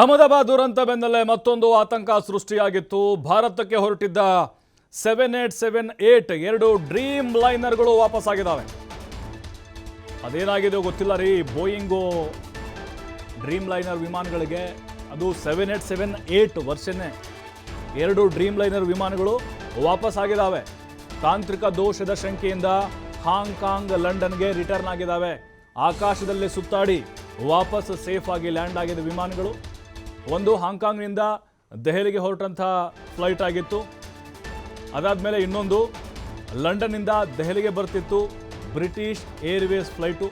ಅಹಮದಾಬಾದ್ ದುರಂತ ಬೆನ್ನಲ್ಲೇ ಮತ್ತೊಂದು ಆತಂಕ ಸೃಷ್ಟಿಯಾಗಿತ್ತು. ಭಾರತಕ್ಕೆ ಹೊರಟಿದ್ದ ಸೆವೆನ್ ಏಟ್ ಸೆವೆನ್ ಏಟ್ ಎರಡು ಡ್ರೀಮ್ ಲೈನರ್ಗಳು ವಾಪಸ್ ಆಗಿದ್ದಾವೆ ಅದೇನಾಗಿದೆ ಗೊತ್ತಿಲ್ಲ ರೀ ಬೋಯಿಂಗು ಡ್ರೀಮ್ ಲೈನರ್ ವಿಮಾನಗಳಿಗೆ. ಅದು ಸೆವೆನ್ ಏಟ್ ಸೆವೆನ್ ಏಟ್ ವರ್ಷನೇ ಎರಡು ಡ್ರೀಮ್ ಲೈನರ್ ವಿಮಾನಗಳು ವಾಪಸ್ ಆಗಿದ್ದಾವೆ ತಾಂತ್ರಿಕ ದೋಷದ ಶಂಕೆಯಿಂದ ಹಾಂಗ್ಕಾಂಗ್ ಲಂಡನ್ಗೆ ರಿಟರ್ನ್ ಆಗಿದ್ದಾವೆ. ಆಕಾಶದಲ್ಲಿ ಸುತ್ತಾಡಿ ವಾಪಸ್ ಸೇಫ್ ಆಗಿ ಲ್ಯಾಂಡ್ ಆಗಿದ ವಿಮಾನಗಳು. ಒಂದು ಹಾಂಗ್ಕಾಂಗ್ನಿಂದ ದೆಹಲಿಗೆ ಹೊರಟಂಥ ಫ್ಲೈಟ್ ಆಗಿತ್ತು. ಅದಾದಮೇಲೆ ಇನ್ನೊಂದು, ಲಂಡನ್ನಿಂದ ದೆಹಲಿಗೆ ಬರ್ತಿತ್ತು ಬ್ರಿಟಿಷ್ ಏರ್ವೇಸ್ ಫ್ಲೈಟು.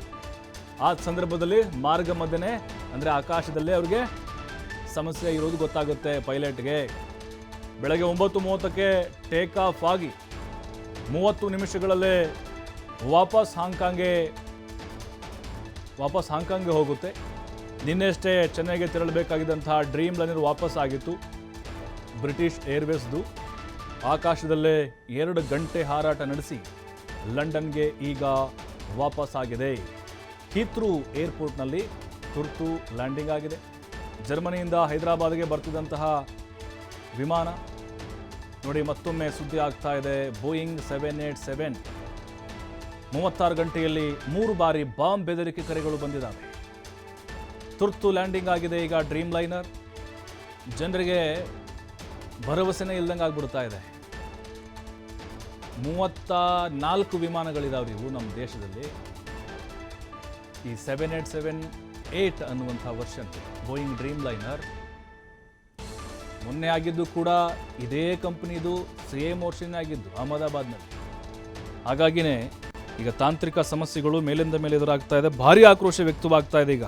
ಆ ಸಂದರ್ಭದಲ್ಲಿ ಮಾರ್ಗ ಮಧ್ಯೆ ಅಂದರೆ ಆಕಾಶದಲ್ಲೇ ಅವ್ರಿಗೆ ಸಮಸ್ಯೆ ಇರೋದು ಗೊತ್ತಾಗುತ್ತೆ ಪೈಲಟ್ಗೆ. ಬೆಳಗ್ಗೆ ಒಂಬತ್ತು ಮೂವತ್ತಕ್ಕೆ ಟೇಕ್ ಆಫ್ ಆಗಿ ಮೂವತ್ತು ನಿಮಿಷಗಳಲ್ಲೇ ವಾಪಸ್ ಹಾಂಗ್ಕಾಂಗ್ಗೆ ವಾಪಸ್ ಹಾಂಗ್ಕಾಂಗ್ಗೆ ಹೋಗುತ್ತೆ. ನಿನ್ನೆಷ್ಟೇ ಚೆನ್ನೈಗೆ ತೆರಳಬೇಕಾಗಿದ್ದಂತಹ ಡ್ರೀಮ್ ಲೈನರ್ ವಾಪಸ್ ಆಗಿತ್ತು. ಬ್ರಿಟಿಷ್ ಏರ್ವೇಸ್ದು ಆಕಾಶದಲ್ಲೇ ಎರಡು ಗಂಟೆ ಹಾರಾಟ ನಡೆಸಿ ಲಂಡನ್ಗೆ ಈಗ ವಾಪಸ್ ಆಗಿದೆ. ಹೀತ್ರೂ ಏರ್ಪೋರ್ಟ್ನಲ್ಲಿ ತುರ್ತು ಲ್ಯಾಂಡಿಂಗ್ ಆಗಿದೆ. ಜರ್ಮನಿಯಿಂದ ಹೈದರಾಬಾದ್ಗೆ ಬರ್ತಿದ್ದಂತಹ ವಿಮಾನ. ನೋಡಿ, ಮತ್ತೊಮ್ಮೆ ಸುದ್ದಿ ಆಗ್ತಾ ಇದೆ. Boeing seven eight seven. ಮೂವತ್ತಾರು ಗಂಟೆಯಲ್ಲಿ ಮೂರು ಬಾರಿ ಬಾಂಬ್ ಬೆದರಿಕೆ ಕರೆಗಳು ಬಂದಿದ್ದಾವೆ. ತುರ್ತು ಲ್ಯಾಂಡಿಂಗ್ ಆಗಿದೆ ಈಗ ಡ್ರೀಮ್ ಲೈನರ್. ಜನರಿಗೆ ಭರವಸೆನೇ ಇಲ್ದಂಗೆ ಆಗ್ಬಿಡ್ತಾ ಇದೆ. ಮೂವತ್ತ ನಾಲ್ಕು ವಿಮಾನಗಳಿದಾವೆ ಇವು ನಮ್ಮ ದೇಶದಲ್ಲಿ. ಈ ಸೆವೆನ್ ಏಟ್ ಸೆವೆನ್ ಏಟ್ ಅನ್ನುವಂಥ ವರ್ಷನ್ ಬೋಯಿಂಗ್ ಡ್ರೀಮ್ ಲೈನರ್ ಮೊನ್ನೆ ಆಗಿದ್ದು ಕೂಡ ಇದೇ ಕಂಪ್ನಿದು ಸೇಮ್ ವರ್ಷನೇ ಆಗಿದ್ದು ಅಹಮದಾಬಾದ್ನಲ್ಲಿ. ಹಾಗಾಗಿನೇ ಈಗ ತಾಂತ್ರಿಕ ಸಮಸ್ಯೆಗಳು ಮೇಲಿಂದ ಮೇಲೆ ಎದುರಾಗ್ತಾ ಇದೆ. ಭಾರಿ ಆಕ್ರೋಶ ವ್ಯಕ್ತವಾಗ್ತಾ ಇದೆ ಈಗ.